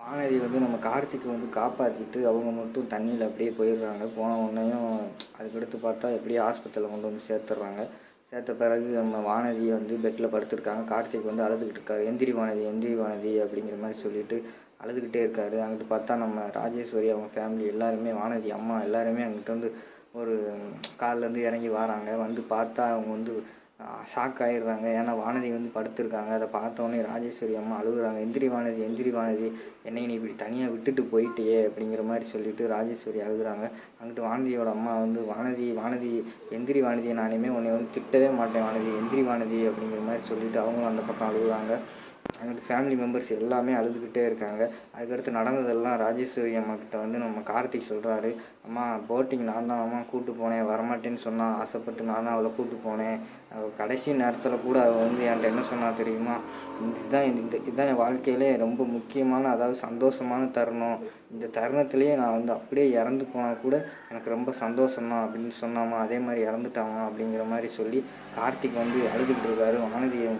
வானதி வந்து நம்ம கார்த்திக் வந்து காப்பாற்றிட்டு அவங்க மட்டும் தண்ணியில் அப்படியே போயிடுறாங்க. போன உடனேயும் அதுக்கடுத்து பார்த்தா எப்படியே ஆஸ்பத்திரியில் கொண்டு வந்து சேர்த்துட்றாங்க. சேர்த்த பிறகு நம்ம வானதி வந்து பெட்டில் படுத்துருக்காங்க. கார்த்திக் வந்து அழுதுகிட்டு இருக்காரு. எந்திரி வானதி எந்திரி வானதி அப்படிங்கிற மாதிரி சொல்லிட்டு அழுதுகிட்டே இருக்காரு. அங்கிட்டு பார்த்தா நம்ம ராஜேஸ்வரி அவங்க ஃபேமிலி எல்லாருமே வானதி அம்மா எல்லாருமே அங்கிட்ட வந்து ஒரு கார்லேருந்து இறங்கி வராங்க. வந்து பார்த்தா அவங்க வந்து ஷாக் ஆகிடுறாங்க ஏன்னா வானதி வந்து படுத்திருக்காங்க. அதை பார்த்தோன்னே ராஜேஸ்வரி அம்மா அழுகுறாங்க. எந்திரி வானதி எந்திரி வானதி. என்னை நீ இப்படி தனியாக விட்டுட்டு போயிட்டியே அப்படிங்கிற மாதிரி சொல்லிட்டு ராஜேஸ்வரி அழுகுறாங்க. அங்கிட்டு வானதியோட அம்மா வந்து வானதி வானதி எந்திரி வானதியை நானுமே உன்னை வந்து திட்டவே மாட்டேன் வானதி. எந்திரி வானதி அப்படிங்கிற மாதிரி சொல்லிட்டு அவங்களும் அந்த பக்கம் அழுகுறாங்க. அங்கிட்டு ஃபேமிலி மெம்பர்ஸ் எல்லாமே அழுதுகிட்டே இருக்காங்க. அதுக்கடுத்து நடந்ததெல்லாம் ராஜேஸ்வரி அம்மாக்கிட்ட வந்து நம்ம கார்த்திக் சொல்கிறாரு அம்மா போட்டிங் நான் தான் அம்மா கூட்டு போனேன். வரமாட்டேன்னு சொன்னால் ஆசைப்பட்டு நான் தான் அவளை கூட்டு போனேன். அவள் கடைசி நேரத்தில் கூட அவள் வந்து என்கிட்ட என்ன சொன்னால் தெரியுமா? இதுதான் இந்த இதுதான் என் வாழ்க்கையிலே ரொம்ப முக்கியமான அதாவது சந்தோஷமான தருணம். இந்த தருணத்திலேயே நான் வந்து அப்படியே இறந்து போனால் கூட எனக்கு ரொம்ப சந்தோஷம்தான் அப்படின்னு சொன்னாமா? அதே மாதிரி இறந்துட்டாமா? அப்படிங்கிற மாதிரி சொல்லி கார்த்திக் வந்து அழுதுகிட்டு இருக்காரு. வானதியை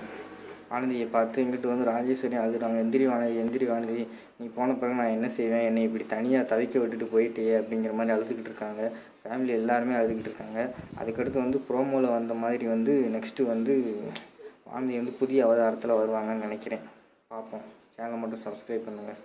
வானதியை பார்த்து இங்கிட்டு வந்து ராஜேஸ்வரி அழுதுறாங்க எந்திரி வானதி எந்திரி வானதி நீ போன பிறகு நான் என்ன செய்வேன்? என்னை இப்படி தனியாக தவிக்க விட்டுட்டு போயிட்டே அப்படிங்கிற மாதிரி அழுதுகிட்டு இருக்காங்க. ஃபேமிலி எல்லாருமே அழுதுகிட்டு இருக்காங்க. அதுக்கடுத்து வந்து ப்ரோமோவில் வந்த மாதிரி வந்து நெக்ஸ்ட்டு வந்து வானதி வந்து புதிய அவதாரத்தில் வருவாங்கன்னு நினைக்கிறேன். பார்ப்போம். சேனலை மட்டும் சப்ஸ்கிரைப் பண்ணுங்கள்